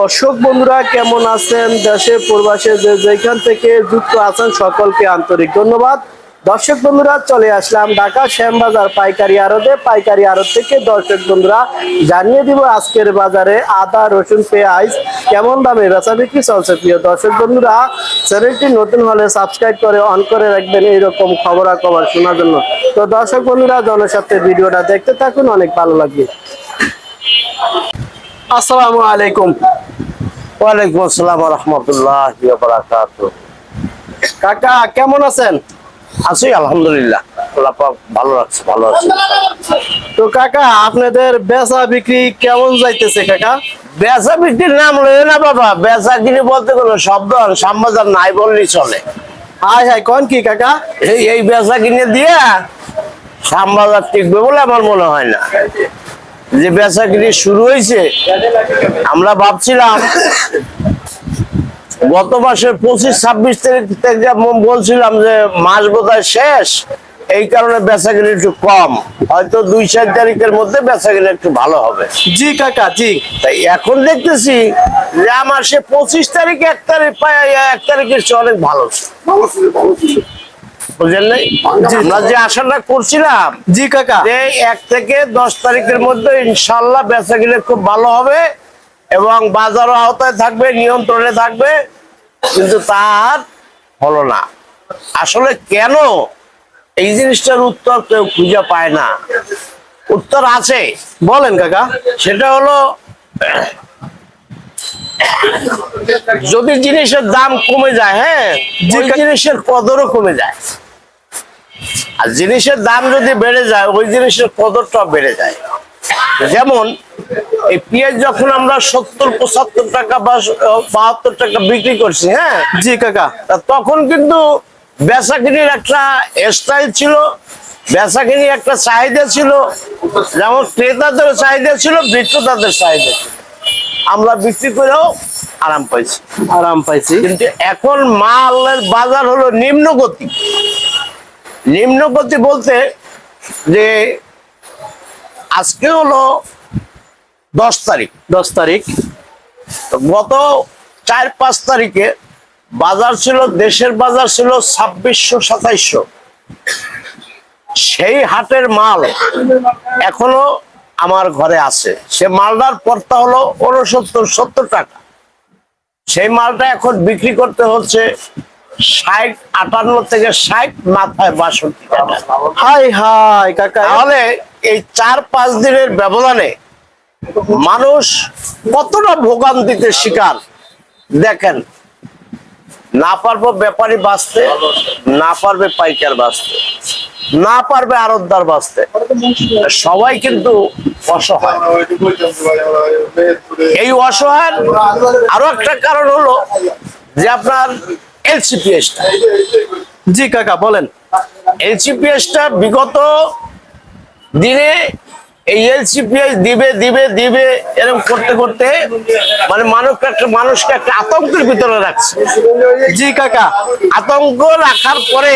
দর্শক বন্ধুরা, কেমন আছেন? দেশে, প্রবাসে যে যেখান থেকে যুক্ত আছেন, সকলকে আন্তরিক ধন্যবাদ। দর্শক বন্ধুরা, চলে আসলাম ঢাকা শ্যামবাজার পাইকারি আড়তে। পাইকারি আড়ত থেকে দর্শক বন্ধুরা, জানিয়ে দিব আজকের বাজারে আদা, রসুন, পেঁয়াজ কেমন দামে বেচা বিক্রি চলছে? প্রিয় দর্শক বন্ধুরা, চ্যানেলটি নতুন হলে সাবস্ক্রাইব করে অন করে রাখবেন, এইরকম খবরাখবর শোনার জন্য। তো দর্শক বন্ধুরা, জনস্বার্থে ভিডিওটা দেখতে থাকুন, অনেক ভালো লাগবে। আসসালামু আলাইকুম। ওয়ালাইকুম আসসালাম রহমতুল্লাহ কাকা কেমন আছেন? আছি আলহামদুলিল্লাহ। ভালো রাখছে ভালো আছে। তো কাকা আপনাদের বেচা বিক্রি কেমন যাইতেছে কাকা? বেচা বিক্রির নাম লয়ে না বাবা বেচা কিনি বলতে কোনো শব্দ আর সাম্বাজার নাই বললেই চলে। হাই হাই কোন কি কাকা? এই এই বেচা কিনে দিয়ে সাম্বাজার টিকবে বলে আমার মনে হয় না। যে বেচা কিনি শুরু হয়েছে আমরা ভাবছিলাম গত মাসের পঁচিশ ছাব্বিশ তারিখ থেকে বলছিলাম যে মাস বোধহয় শেষ এই কারণে বেচা কিনি একটু কম। হয়তো দুই চার তারিখের মধ্যে বেচা কিনি একটু ভালো হবে। জি কাকা জি। তাই এখন দেখতেছি যে আমার সে পঁচিশ তারিখ এক তারিখ এক তারিখের চেয়ে অনেক ভালো। বুঝলেন আমরা যে আশাটা করছিলাম জি কাকা। যে এক থেকে দশ তারিখের মধ্যে ইনশাল্লাহ বেচা কিনে খুব ভালো হবে এবং বাজারও আওতায় থাকবে নিয়ন্ত্রণে থাকবে কিন্তু তার হলো না। আসলে কেন এই জিনিসটার উত্তর কেউ খুঁজে পায় না? উত্তর আছে। বলেন কাকা। সেটা হলো যদি জিনিসের দাম কমে যায় হ্যাঁ জিনিসের কদরও কমে যায়। আর জিনিসের দাম যদি বেড়ে যায় ওই জিনিসের কদরটা বেড়ে যায়। যেমন এই পেঁয়াজ যখন আমরা সত্তর পঁচাত্তর টাকা বা বাহাত্তর টাকা বিক্রি করছি হ্যাঁ? জি কাকা। তখন কিন্তু বেচাকিনির একটা স্টাইল ছিল বেচাকিনির একটা চাহিদা ছিল যেমন ক্রেতাদের চাহিদা ছিল বিক্রেতাদের চাহিদা ছিল। আমরা বিক্রি করেও আরাম পাইছি। আরাম পাইছি। কিন্তু এখন মালের বাজার হলো নিম্নগতি। নিম্নগতি বলতে যে আজকে হলো দশ তারিখ। দশ তারিখ। গত চার পাঁচ তারিখে বাজার ছিল দেশের বাজার ছিল ছাব্বিশশো সাতাইশশো। সেই হাটের মাল এখনও আমার ঘরে আছে। সে মালটার পড়তা হলো উনসত্তর সত্তর টাকা। সেই মালটা এখন বিক্রি করতে হচ্ছে ষাট আটান্ন থেকে ষাট মাথায় বাষট্টি হাই হাই কাকা। তাহলে এই চার পাঁচ দিনের ব্যবধানে মানুষ কতটা ভোগান্তিতে শিকার? দেখেন না পারব ব্যাপারী বাঁচতে না পারবে পাইকার বাঁচতে না পারবে আরতদার বাঁচতে। সবাই কিন্তু অসহায়। এই অসহায় আরও একটা কারণ হলো যে আপনার এলসিপিএসটা জি কাকা বলেন। এলসিপিএসটা বিগত দিনে এই এলসিপিএস দিবে দিবে দিবে এরকম করতে করতে মানে মানুষ একটা মানুষকে একটা আতঙ্কের ভিতরে রাখছে। জি কাকা আতঙ্ক রাখার পরে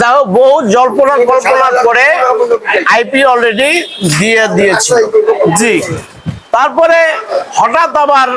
যাও বহু জল্পনা কল্পনা করে আইপি অলরেডি দিয়ে দিয়েছিল। জি তারপরে হঠাৎ আবার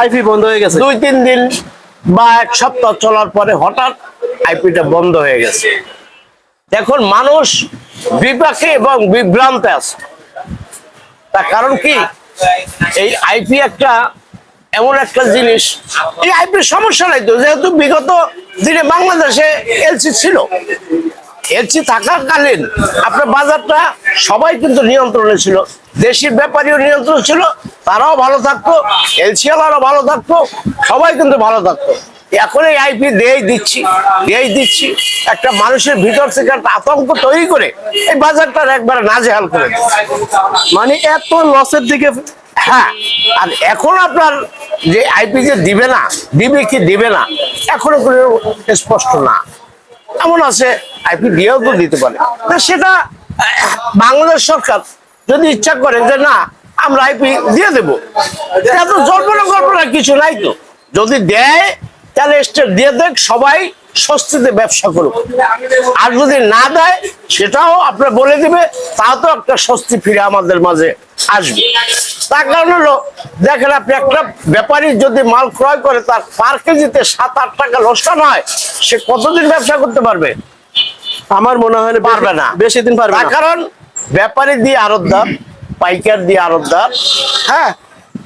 আইপি বন্ধ হয়ে গেছে। দুই তিন দিন বা এক সপ্তাহ চলার পরে হঠাৎ আইপিটা বন্ধ হয়ে গেছে। এখন মানুষ বিপাকে এবং বিভ্রান্তে আছে। তার কারণ কি? এই আইপি একটা এমন একটা জিনিস। এই আইপির সমস্যা নাই তো, যেহেতু বিগত দিনে বাংলাদেশে এলসি ছিল। এলসি থাকাকালীন আপনার বাজারটা সবাই কিন্তু নিয়ন্ত্রণে ছিল। দেশি ব্যাপারীও নিয়ন্ত্রণ ছিল তারাও ভালো থাকতো এলসিওয়ালারও ভালো থাকতো সবাই কিন্তু ভালো থাকতো। এখন এই আইপি দিয়েই দিচ্ছি দিয়েই দিচ্ছি। একটা মানুষের ভিতর থেকে একটা আতঙ্ক তৈরি করে এই বাজারটা একবারে নাজেহাল করে মানে এত লসের দিকে হ্যাঁ আর এখন আপনার যে আইপি যে দিবে না দিবে কি দিবে না এখনও কোনো স্পষ্ট না। এমন আছে আইপি দিয়েও তো দিতে পারে। তা সেটা, বাংলাদেশ সরকার যদি ইচ্ছা করে যে না, আমরা আইপি দিয়ে দেবো। এত জল্পনা কল্পনা, কিছু নাই তো। যদি দেয়, তাহলে স্টেট দিয়ে দেখ, সবাই স্বস্তিতে ব্যবসা করুক। আর যদি না দেয়, সেটাও আপনার বলে দিবে, তাও তো একটা স্বস্তি ফিরে আমাদের মাঝে আসবে। তার কারণ হলো, দেখেন আপনি একটা ব্যাপারী যদি মাল ক্রয় করে, তার পার কেজিতে সাত আট টাকা লোকসান হয়, সে কতদিন ব্যবসা করতে পারবে? আমার মনে হয় পারবে না। বেশি দিন পারবে না। কারণ ব্যাপারী দিয়ে আরতদার পাইকার দিয়ে আরতদার হ্যাঁ?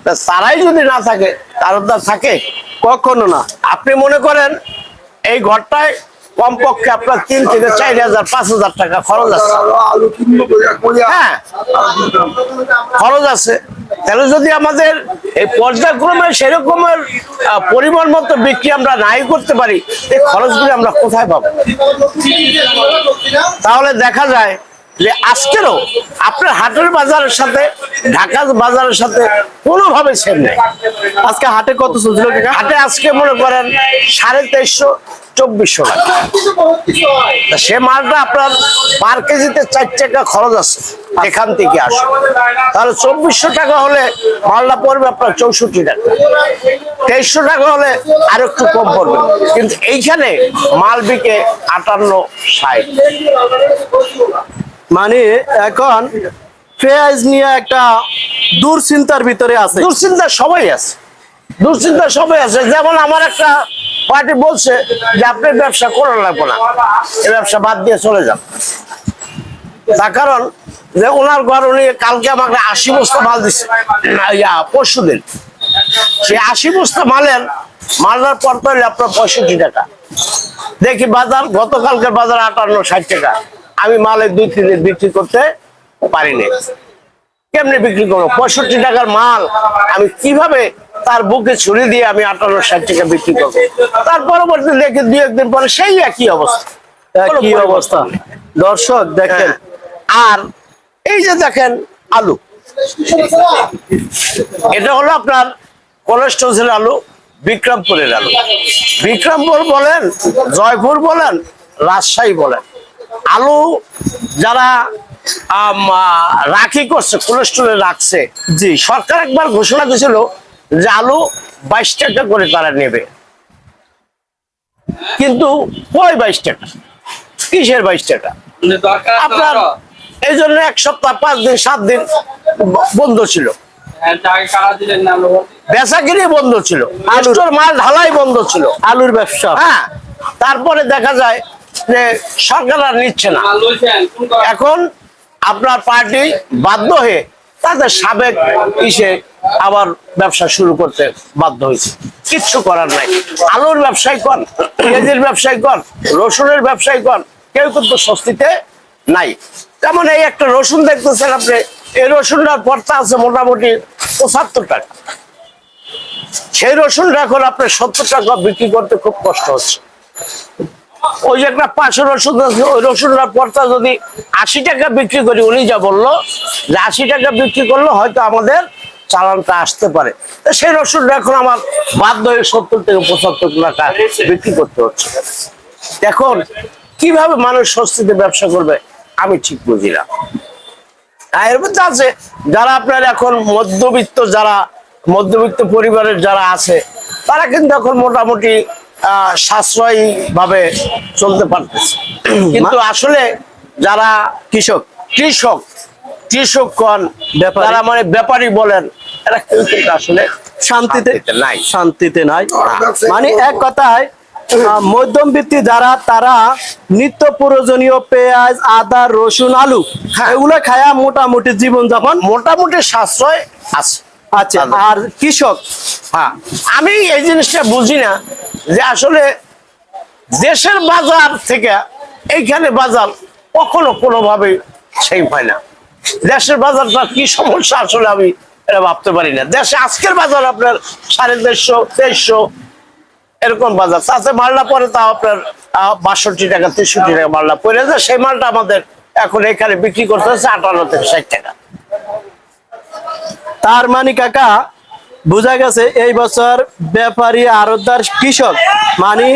তা তারাই যদি না থাকে আরতদার থাকে? কখনো না। আপনি মনে করেন এই ঘরটায় কমপক্ষে আপনার তিন থেকে চার হাজার পাঁচ হাজার টাকা খরচ আছে। হ্যাঁ? খরচ আছে। তাহলে যদি আমাদের এই পর্যায়ক্রমে সেরকমের পরিমাণ মতো বিক্রি আমরা নাই করতে পারি। এই খরচগুলি আমরা কোথায় পাবো? তাহলে দেখা যায় আজকেরও আপনার হাটের বাজারের সাথে ঢাকা বাজারের সাথে কোনোভাবে সেম নেই। আজকে হাটে কত চলছিল হাটে আজকে মনে করেন সাড়ে তেইশশো চব্বিশশো টাকা। সে মালটা আপনার পার কেজিতে চার টাকা খরচ আছে এখান থেকে আসে তাহলে চব্বিশশো টাকা হলে মালটা পড়বে আপনার চৌষট্টি টাকা। তেইশশো টাকা হলে আর একটু কম পড়বে। কিন্তু এইখানে মাল বিকে আটান্ন ষাট। মানে এখন পেঁয়াজ নিয়ে একটা দুশ্চিন্তার ভিতরে আছে। দুশ্চিন্তা সবাই আছে। দুশ্চিন্তা সবাই আছে। যেমন আমার একটা পার্টি বলছে যে, আপনি ব্যবসা করা লাগবে না। এই ব্যবসা বাদ দিয়ে চলে যান। তার কারণ যে, ওনার ঘর উনি কালকে আমাকে আশি বস্তা মাল দিচ্ছে ইয়া, পরশু দিন। সে আশি বস্তা মালের মালটার পর আপনার পঁয়ষট্টি টাকা। দেখি বাজার, গতকালকের বাজার আটান্ন, ষাট টাকা। আমি মালের দুই তিন দিন বিক্রি করতে পারিনি। কেমনে বিক্রি করব? পঁয়ষট্টি টাকার মাল আমি কীভাবে তার বুকে ছুরি দিয়ে আমি আটান্ন ষাট টাকা বিক্রি করব? তার পরবর্তী দেখি দুই একদিন পরে সেই একই অবস্থা। কি অবস্থা। দর্শক দেখেন হ্যাঁ। আর এই যে দেখেন আলু। এটা হলো আপনার কোলেস্টোজের আলু বিক্রমপুরের আলু। বিক্রমপুর বলেন জয়পুর বলেন রাজশাহী বলেন। আলু যারা রাখি করছে কোলেস্টোরে রাখছে জি। সরকার একবার ঘোষণা দিয়েছিল যে আলু বাইশ টাকা করে তারা নেবে। কিন্তু কই বাইশ টাকা? কিসের বাইশ টাকা? আপনার এই জন্য এক সপ্তাহ পাঁচ দিন সাত দিন বন্ধ ছিল। বেচাকিরি বন্ধ ছিল। আলুর মাল ঢালাই বন্ধ ছিল। আলুর ব্যবসা। হ্যাঁ তারপরে দেখা যায় যে সরকার আর নিচ্ছে না। এখন আপনার পার্টি বাধ্য হয়ে তাদের সাবেক ইসে আবার ব্যবসা শুরু করতে বাধ্য হয়েছে। কিচ্ছু করার নাই। আলুর ব্যবসায়ী কর, পেঁয়াজের ব্যবসায়ী কর, রসুনের ব্যবসায়ী কর, কেউ কিন্তু স্বস্তিতে নাই। যেমন এই একটা রসুন দেখতেছেন আপনি, এই রসুনটার পর্তা আছে মোটামুটি পঁচাত্তর টাকা। সেই রসুনটা এখন আপনার সত্তর টাকা বিক্রি করতে খুব কষ্ট হচ্ছে। ওই যে একটা পাঁচশো রসুন আছে, ওই রসুনটার পরটা যদি আশি টাকা বিক্রি করি উনি যা বলল যে আশি টাকা বিক্রি করলে হয়তো আমাদের চালানটা আসতে পারে। সেই রসুনটা এখন আমার বাধ্য হয়ে সত্তর থেকে পঁচাত্তর টাকা বিক্রি করতে হচ্ছে। এখন কীভাবে মানুষ স্বস্তিতে ব্যবসা করবে আমি ঠিক বুঝি না। এর মধ্যে আছে যারা আপনার এখন মধ্যবিত্ত যারা মধ্যবিত্ত পরিবারের যারা আছে তারা কিন্তু এখন মোটামুটি সাশ্রয়ী ভাবে চলতে পারতেছে। কিন্তু আসলে যারা কৃষক। কৃষক কৃষক কন ব্যাপারী। তারা মানে ব্যাপারী বলেন এরা কেউ কিন্তু আসলে শান্তিতে নাই। শান্তিতে নাই। মানে এক কথায় মধ্যমবিত্তি যারা তারা নিত্য প্রয়োজনীয় পেঁয়াজ আদা রসুন আলু হ্যাঁ। এগুলো খায়া মোটামুটি জীবন যাপন মোটামুটি সাশ্রয় আছে। আচ্ছা আর কৃষক হ্যাঁ। আমি এই জিনিসটা বুঝি না যে আসলে দেশের বাজার থেকে এইখানে বাজার কখনো কোনোভাবে সেই হয় না। দেশের বাজারটা কি সমস্যা আসলে আমি এটা ভাবতে পারি না। দেশে আজকের বাজার আপনার সাড়ে দেড়শো, তেইশশো এরকম বাজার। তাতে মালটা পরে তাও আপনার বাষট্টি টাকা, তেষট্টি টাকা মালটা পরে যায়। সেই মালটা আমাদের এখন এখানে বিক্রি করতে হচ্ছে আটান্ন থেকে ষাট টাকা। তার মানে কাকা বোঝা গেছে এই বছর ব্যাপারী আরতদার কৃষক মানে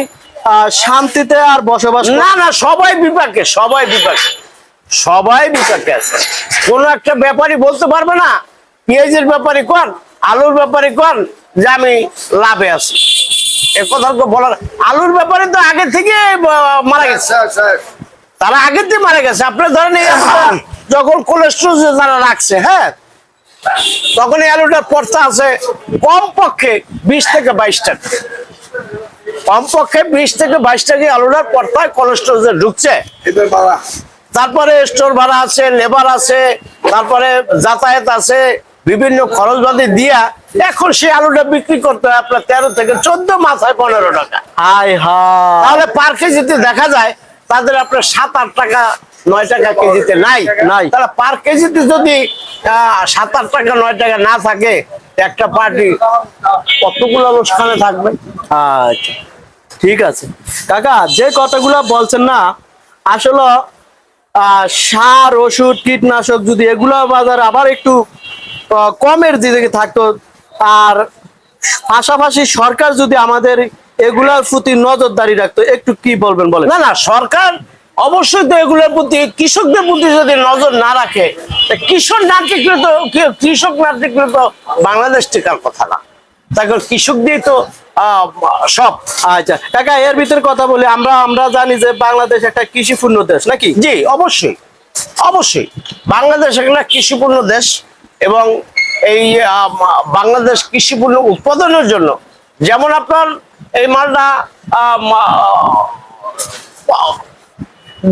শান্তিতে আর বসবাস না না সবাই বিপাকে সবাই বিপাকে সবাই বিপাকে আছে। কোন একটা ব্যাপারী বলতে পারবে না পেঁয়াজের ব্যাপারী কন আলুর ব্যাপারী কন যে আমি লাভে আছি। এ কথা তো বলার আলুর ব্যাপারে তো আগে থেকে মারা গেছে। Sir sir. তারা আগে থেকে মারা গেছে। আপনার ধরেন যখন কোলেস্ট্রল যারা রাখছে হ্যাঁ তখন এই আলুটার পড়তা আছে কমপক্ষে বিশ থেকে বাইশ টাকা। কমপক্ষে বিশ থেকে বাইশ টাকা আলুটার পড়তায় কোলেস্ট্রলে ঢুকছে। তারপরে স্টোর ভাড়া আছে লেবার আছে তারপরে যাতায়াত আছে বিভিন্ন খরচবাদি দিয়া এখন সেই আলুটা বিক্রি করতে হয় আপনার তেরো থেকে চোদ্দ মাথায় পনেরো টাকা। হাই হাই তাহলে পার কেজিতে দেখা যায় তাদের আপনার সাত আট টাকা নয় টাকা কেজিতে নাই? নাই। তাহলে পার কেজিতে যদি সাত আট টাকা নয় টাকা না থাকে একটা পার্টি কতগুলো অনুষ্ঠানে থাকবে? আচ্ছা ঠিক আছে। কাকা যে কথাগুলো বলছেন না আসলে সার ওষুধ কীটনাশক যদি এগুলো বাজার আবার একটু কমের দিকে থাকতো আর পাশাপাশি সরকার যদি আমাদের এগুলার প্রতি নজরদারি রাখতো একটু কি বলবেন বলেন? না না সরকার অবশ্যই তো এগুলোর প্রতি কৃষকদের প্রতি যদি নজর না রাখে কৃষক না টিকলে তো কৃষক না টিকলে তো বাংলাদেশ টিকার কথা না। তাকে কৃষক দিয়ে তো সব। আচ্ছা কাকা এর ভিতরে কথা বলি আমরা আমরা জানি যে বাংলাদেশ একটা কৃষিপূর্ণ দেশ নাকি? জি অবশ্যই অবশ্যই। বাংলাদেশ একটা কৃষিপূর্ণ দেশ এবং এই বাংলাদেশ কৃষিপূর্ণ উৎপাদনের জন্য যেমন আপনার এই মালটা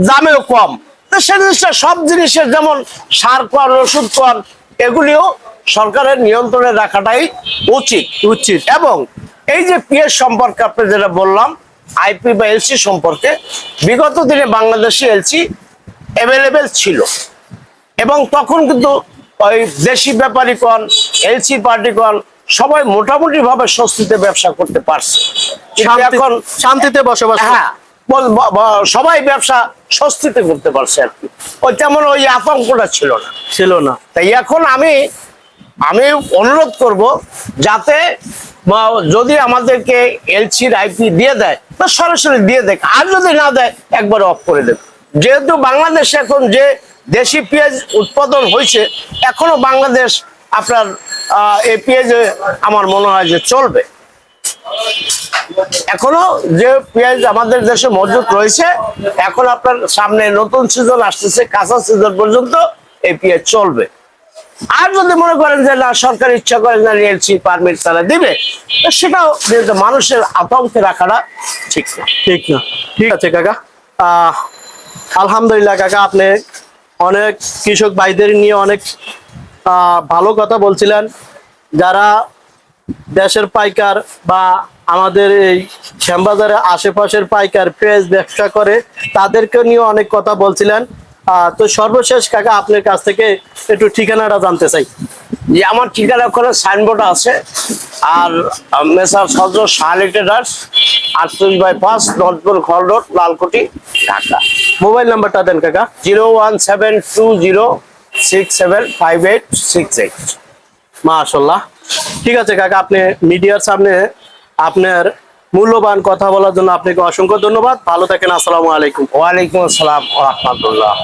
দামেও কম। তো সে জিনিসটা সব জিনিসের যেমন সার কর ওষুধ কর এগুলিও সরকারের নিয়ন্ত্রণে রাখাটাই উচিত। উচিত। এবং এই যে পিএস সম্পর্কে আপনি যেটা বললাম আইপি বা এলসি সম্পর্কে বিগত দিনে বাংলাদেশে এলসি অ্যাভেলেবেল ছিল। এবং তখন কিন্তু ওই দেশি ব্যাপারী কন এলসি পার্টি কন সবাই মোটামুটি ভাবে স্বস্তিতে ব্যবসা করতে পারছে। এখন শান্তিতে বসবাস হ্যাঁ সবাই ব্যবসা স্বস্তিতে করতে পারছে আর কি। ওই তেমন ওই আতঙ্কটা ছিল না। ছিল না। তাই এখন আমি আমি অনুরোধ করব যাতে যদি আমাদেরকে এলসির আইপি দিয়ে দেয় বা সরাসরি দিয়ে দেয় আর যদি না দেয় একবার অফ করে দেবে। যেহেতু বাংলাদেশে এখন যে দেশি পেঁয়াজ উৎপাদন হয়েছে এখনও বাংলাদেশ আপনার আহ, এই পেঁয়াজে আমার মনে হয় যে চলবে। এখনও যে পেঁয়াজ আমাদের দেশে মজুত রয়েছে এখন আপনার সামনে নতুন সিজন আসতেছে কাঁচা সিজন পর্যন্ত এই পেঁয়াজ চলবে। আর যদি মনে করেন যে না সরকার ইচ্ছা করে না এলসি পারমিট তারা দিবে সেটাও মানুষের আতঙ্কে রাখাটা ঠিক না। ঠিক না। ঠিক আছে কাকা। আহ, আলহামদুলিল্লাহ কাকা আপনি অনেক কৃষক ভাইদের নিয়ে অনেক ভালো কথা বলছিলেন। যারা দেশের পাইকার বা আমাদের এই শ্যামবাজারের আশেপাশের পাইকার পেঁয়াজ ব্যবসা করে তাদেরকে নিয়ে অনেক কথা বলছিলেন। তো সর্বশেষ কাকা আপনার কাছ থেকে একটু ঠিকানাটা জানতে চাই। যে আমার ঠিকানা ওখানে সাইনবোর্ড আছে। আর মেসার সজ শাহালি ট্রেডার্স আটচল্লিশ বাই পাঁচ নজপুর খল রোড লালকুটি ঢাকা। মোবাইল নাম্বারটা দেন কাকা। Zero one seven two zero six seven five eight six eight. মাশাল্লাহ। ঠিক আছে কাকা আপনি মিডিয়ার সামনে আপনার মূল্যবান কথা বলার জন্য আপনাকে অসংখ্য ধন্যবাদ। ভালো থাকেন, আসসালামু আলাইকুম। ওয়ালাইকুম আসসালাম রহমতুল্লাহ।